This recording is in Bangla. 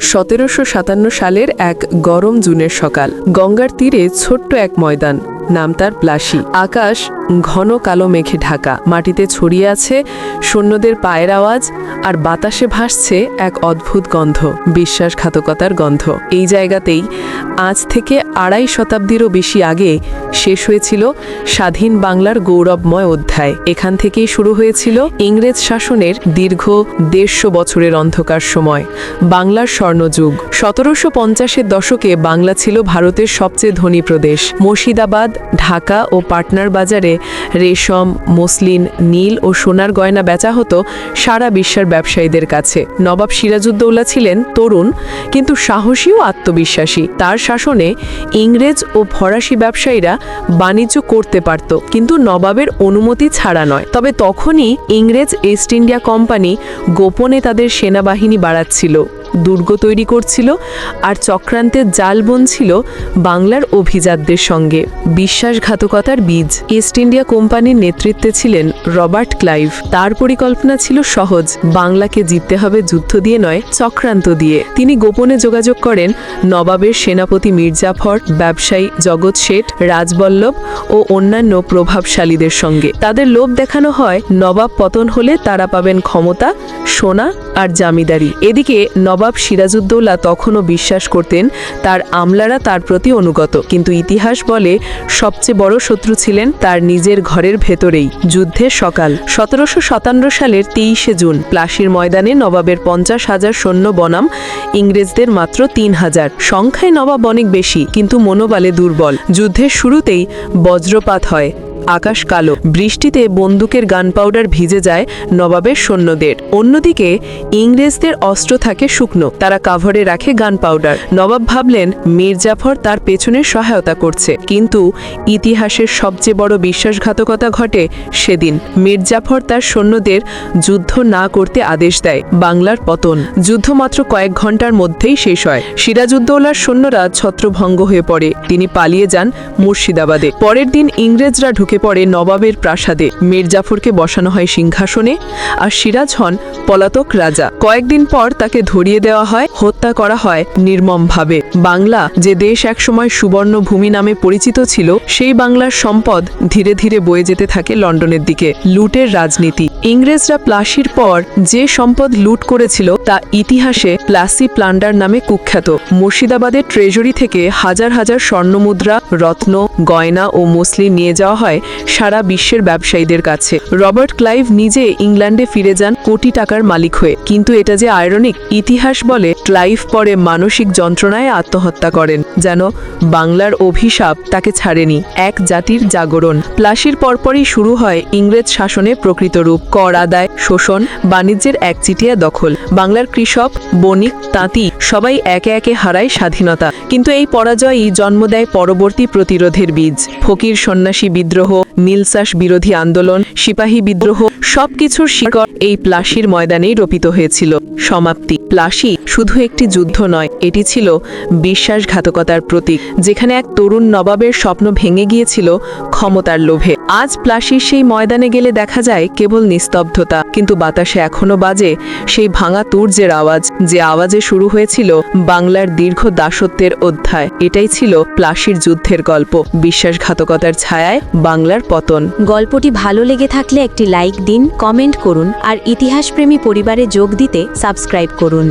সতেরোশো সাতান্ন সালের এক গরম জুনের সকাল, গঙ্গার তীরে ছোট্ট এক ময়দান, নাম তার প্লাসি। আকাশ ঘন কালো মেঘে ঢাকা, মাটিতে ছড়িয়ে আছে সৈন্যদের পায়ের আওয়াজ আর বাতাসে ভাসছে এক অদ্ভুত গন্ধ, বিশ্বাসঘাতকতার গন্ধ। এই জায়গাতেই আজ থেকে আড়াই শতাব্দীরও বেশি আগে শেষ হয়েছিল স্বাধীন বাংলার গৌরবময় অধ্যায়। এখান থেকেই শুরু হয়েছিল ইংরেজ শাসনের দীর্ঘ দেড়শো বছরের অন্ধকার সময়, বাংলার স্বর্ণযুগ। সতেরোশো পঞ্চাশের দশকে বাংলা ছিল ভারতের সবচেয়ে ধনী প্রদেশ। মুর্শিদাবাদ, ঢাকা ও পাটনার বাজারে রেশম, মসলিন, নীল ও সোনার গয়না বেচা হতো সারা বিশ্বের ব্যবসায়ীদের কাছে। নবাব সিরাজউদ্দৌলা ছিলেন তরুণ, কিন্তু সাহসী ও আত্মবিশ্বাসী। তার শাসনে ইংরেজ ও ফরাসি ব্যবসায়ীরা বাণিজ্য করতে পারত। কিন্তু নবাবের অনুমতি ছাড়া নয়। তবে তখনই ইংরেজ ইস্ট ইন্ডিয়া কোম্পানি গোপনে তাদের সেনাবাহিনী বাড়াচ্ছিল। দুর্গ তৈরি করছিল আর চক্রান্তের জাল বুনছিল বাংলার অভিজাতদের সঙ্গে। বিশ্বাসঘাতকতার বীজ। ইস্ট ইন্ডিয়া কোম্পানির নেতৃত্বে ছিলেন রবার্ট ক্লাইভ। তার পরিকল্পনা ছিল সহজ। বাংলাকে জিততে হবে যুদ্ধ দিয়ে নয়, চক্রান্ত দিয়ে। তিনি গোপনে যোগাযোগ করেন নবাবের সেনাপতি মির্জাফর, ব্যবসায়ী জগৎ শেঠ, রাজবল্লভ ও অন্যান্য প্রভাবশালীদের সঙ্গে। তাদের লোভ দেখানো হয়, নবাব পতন হলে তারা পাবেন ক্ষমতা, সোনা আর জামিদারি। এদিকে নবাব সিরাজউদ্দৌলা তখনও বিশ্বাস করতেন তার আমলারা তার প্রতি অনুগত। কিন্তু ইতিহাস বলে সবচেয়ে বড় শত্রু ছিলেন তার নিজের ঘরের ভেতরেই যুদ্ধের সকাল। সতেরোশো সাতান্ন সালের তেইশে জুন প্লাসির ময়দানে নবাবের পঞ্চাশ হাজার সৈন্য বনাম, ইংরেজদের মাত্র তিন হাজার। সংখ্যায় নবাব অনেক বেশি, কিন্তু মনোবলে দুর্বল। যুদ্ধের শুরুতেই বজ্রপাত হয়। আকাশ কালো। বৃষ্টিতে বন্দুকের গান পাউডার ভিজে যায় নবাবের সৈন্যদের। অন্যদিকে ইংরেজদের অস্ত্র থাকে শুকনো। তারা কাভারে রাখে গান পাউডার নবাব ভাবলেন, মির্জাফর তার পেছনে সহায়তা করছে। কিন্তু ইতিহাসের সবচেয়ে বড় বিশ্বাসঘাতকতা ঘটে সেদিন। মির্জাফর তার সৈন্যদের যুদ্ধ না করতে আদেশ দেয় বাংলার পতন। যুদ্ধ মাত্র কয়েক ঘণ্টার মধ্যেই শেষ হয়। সিরাজউদ্দৌলার সৈন্যরা ছত্রভঙ্গ হয়ে পড়ে। তিনি পালিয়ে যান মুর্শিদাবাদে। পরের দিন ইংরেজরা ঢুকে পড়ে নবাবের প্রাসাদে। মির্জাফরকে বসানো হয় সিংহাসনে আর সিরাজ হন পলাতক রাজা। কয়েকদিন পর তাকে ধরিয়ে দেওয়া হয়, হত্যা করা হয় নির্মমভাবে। বাংলা, যে দেশ একসময় সুবর্ণ ভূমি নামে পরিচিত ছিল, সেই বাংলার সম্পদ ধীরে ধীরে বয়ে যেতে থাকে লন্ডনের দিকে। লুটের রাজনীতি। ইংরেজরা প্লাসির পর যে সম্পদ লুট করেছিল, তা ইতিহাসে প্লাসি প্লান্ডার নামে কুখ্যাত। মুর্শিদাবাদের ট্রেজরি থেকে হাজার হাজার স্বর্ণমুদ্রা, রত্ন, গয়না ও মসলিন নিয়ে যাওয়া হয় সারা বিশ্বের ব্যবসায়ীদের কাছে। রবার্ট ক্লাইভ নিজে ইংল্যান্ডে ফিরে যান কোটি টাকার মালিক হয়ে। কিন্তু এটা যে আয়রনিক, ইতিহাস বলে ক্লাইভ পরে মানসিক যন্ত্রণায় আত্মহত্যা করেন, যেন বাংলার অভিশাপ তাকে ছাড়েনি। এক জাতির জাগরণ। প্লাসির পরপরই শুরু হয় ইংরেজ শাসনে প্রকৃত রূপ। কর আদায়, শোষণ, বাণিজ্যের একচিটিয়া দখল। বাংলার কৃষক, বণিক, তাঁতি সবাই একে একে হারায় স্বাধীনতা। কিন্তু এই পরাজয়ই জন্ম দেয় পরবর্তী প্রতিরোধের বীজ। ফকির সন্ন্যাসী বিদ্রোহ নীলসাস বিরোধী আন্দোলন, সিপাহী বিদ্রোহ, সবকিছুর শিকড় এই প্লাসির ময়দানেই রোপিত হয়েছিল। সমাপ্তি। প্লাসি শুধু একটি যুদ্ধ নয়, এটি ছিল বিশ্বাসঘাতকতার প্রতীক, যেখানে এক তরুণ নবাবের স্বপ্ন ভেঙে গিয়েছিল ক্ষমতার লোভে। আজ প্লাসির সেই ময়দানে গেলে দেখা যায় কেবল নিস্তব্ধতা, কিন্তু বাতাসে এখনও বাজে সেই ভাঙা তুর্যের আওয়াজ, যে আওয়াজে শুরু হয়েছিল বাংলার দীর্ঘ দাসত্বের অধ্যায়। এটাই ছিল প্লাসির যুদ্ধের গল্প। বিশ্বাসঘাতকতার ছায়ায় বাংলার পতন। গল্পটি ভালো লেগে থাকলে একটি লাইক দিন, কমেন্ট করুন, আর ইতিহাসপ্রেমী পরিবারে যোগ দিতে সাবস্ক্রাইব করুন।